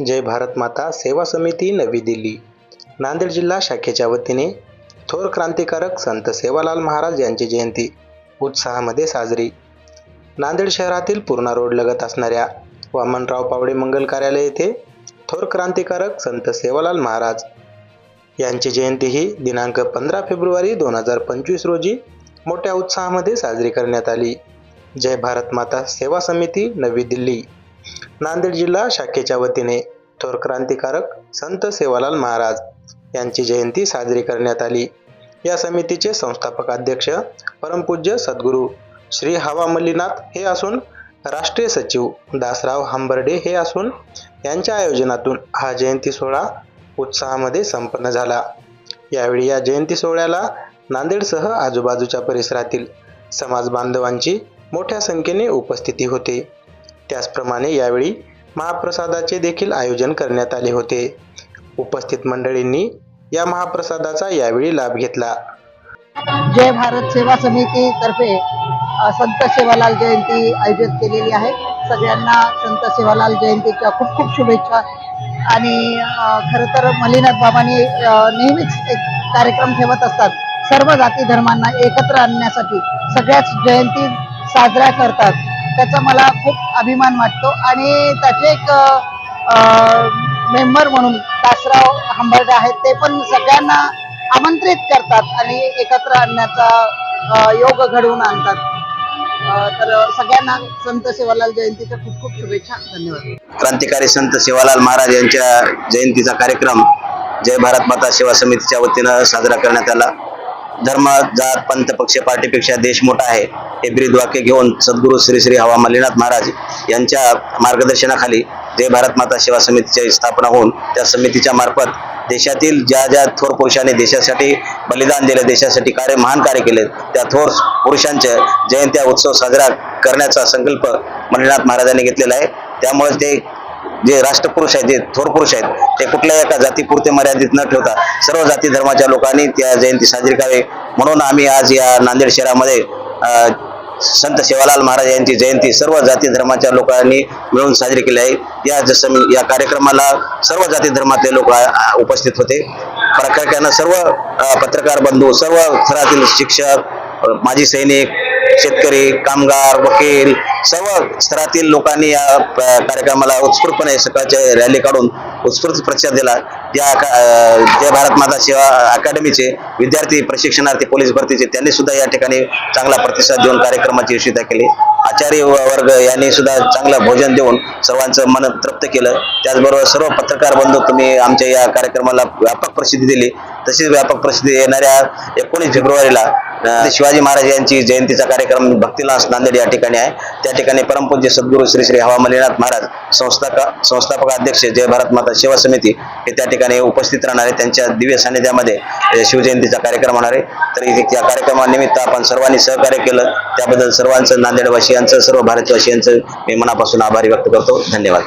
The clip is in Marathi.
जय भारत माता सेवा समिती नवी दिल्ली. नांदेड जिल्हा शाखेच्या वतीने थोर क्रांतिकारक संत सेवालाल महाराज यांची जयंती उत्साहामध्ये साजरी. नांदेड शहरातील पूर्णा रोड लगत असणाऱ्या वामनराव पावडे मंगल कार्यालय येथे थोर क्रांतिकारक संत सेवालाल महाराज यांची जयंती ही दिनांक पंधरा फेब्रुवारी दोन हजार पंचवीस रोजी मोठ्या उत्साहामध्ये साजरी करण्यात आली. जय भारत माता सेवा समिती नवी दिल्ली. नांदेड जिल्हा शाखेच्या वतीने थोर क्रांतिकारक संत सेवालाल महाराज यांची जयंती साजरी करण्यात आली. या समितीचे संस्थापक अध्यक्ष परमपूज्य सद्गुरू श्री हवा मल्लीनाथ हे असून राष्ट्रीय सचिव दासराव हंबर्डे हे असून यांच्या आयोजनातून हा जयंती सोहळा उत्साहामध्ये संपन्न झाला. यावेळी या जयंती सोहळ्याला नांदेडसह आजूबाजूच्या परिसरातील समाज बांधवांची मोठ्या संख्येने उपस्थिती होते. त्याचप्रमाणे यावेळी महाप्रसादाचे देखील आयोजन करण्यात आले होते. उपस्थित मंडळींनी या महाप्रसादाचा यावेळी लाभ घेतला. जय भारत सेवा समिती तर्फे संत सेवालाल जयंती आयोजित केलेली आहे. सगळ्यांना संत सेवालाल जयंतीच्या खूप खूप शुभेच्छा. आणि खरं तर मलिनाथ बाबांनी नेहमीच एक कार्यक्रम ठेवत असतात. सर्व जाती धर्मांना एकत्र आणण्यासाठी सगळ्याच जयंती साजऱ्या करतात. त्याचा मला खूप अभिमान वाटतो. आणि त्याचे एक मेंबर म्हणून दासराव हंबर्डे आहेत ते पण सगळ्यांना आमंत्रित करतात आणि एकत्र आणण्याचा योग घडवून आणतात. तर सगळ्यांना संत सेवालाल जयंतीच्या खूप खूप शुभेच्छा. धन्यवाद. क्रांतिकारी संत सेवालाल महाराज यांच्या जयंतीचा कार्यक्रम जय भारत माता सेवा समितीच्या वतीनं साजरा करण्यात आला. धर्म जात पंथ पक्ष पार्टीपेक्षा देश मोठा आहे हे ब्रीद वाक्य घेऊन सद्गुरू श्री श्री हवा मल्लीनाथ महाराज यांच्या मार्गदर्शनाखाली जय भारत माता सेवा समितीची स्थापना होऊन त्या समितीच्या मार्फत देशातील ज्या ज्या थोर पुरुषांनी देशासाठी बलिदान दिलं देशासाठी कार्य महान कार्य केले त्या थोर पुरुषांच्या जयंत्या उत्सव साजरा करण्याचा संकल्प मल्लीनाथ महाराजांनी घेतलेला आहे. त्यामुळे ते जे राष्ट्रपुरुष आहेत जे थोर पुरुष आहेत ते कुठल्याही एका जातीपुरते मर्यादित न ठेवता सर्व जाती धर्माच्या लोकांनी त्या जयंती साजरी करावी. म्हणून आम्ही आज या नांदेड शहरामध्ये संत सेवालाल महाराज यांची जयंती सर्व जाती धर्माच्या लोकांनी मिळून साजरी केली आहे. या जसं या कार्यक्रमाला सर्व जाती धर्मातले लोक उपस्थित होते. प्रामुख्यानं सर्व पत्रकार बंधू सर्व थरातील शिक्षक माजी सैनिक शेतकरी कामगार वकील सर्व स्तरातील लोकांनी या कार्यक्रमाला उत्स्फूर्तपणे सकाळच्या रॅली काढून उत्स्फूर्त प्रतिसाद दिला. त्या का- जय भारत माता सेवा अकॅडमीचे विद्यार्थी प्रशिक्षणार्थी पोलीस भरतीचे त्यांनी सुद्धा या ठिकाणी चांगला प्रतिसाद देऊन कार्यक्रमाची यशस्वीता केली. आचार्य वर्ग यांनी सुद्धा चांगलं भोजन देऊन सर्वांचं मन तृप्त केलं. त्याचबरोबर सर्व पत्रकार बंधू तुम्ही आमच्या या कार्यक्रमाला व्यापक प्रसिद्धी दिली. तशीच व्यापक प्रसिद्धी येणाऱ्या एकोणीस फेब्रुवारीला शिवाजी महाराज यांची जयंतीचा कार्यक्रम भक्तिलास नांदेड या ठिकाणी आहे. त्या ठिकाणी परमपूज्य सद्गुरू श्री श्री हवा मल्लीनाथ महाराज संस्थापक संस्थापक अध्यक्ष जय भारत माता सेवा समिती हे त्या ठिकाणी उपस्थित राहणार आहे त्यांच्या दिव्य सान्निध्यामध्ये अं, शिवजयंतीचा कार्यक्रम होणार आहे. तर त्या कार्यक्रमानिमित्त आपण सर्वांनी सहकार्य केलं. त्याबद्दल सर्वांचं नांदेडवासियांचं सर्व भारतवासियांचं मी मनापासून आभारी व्यक्त करतो. धन्यवाद.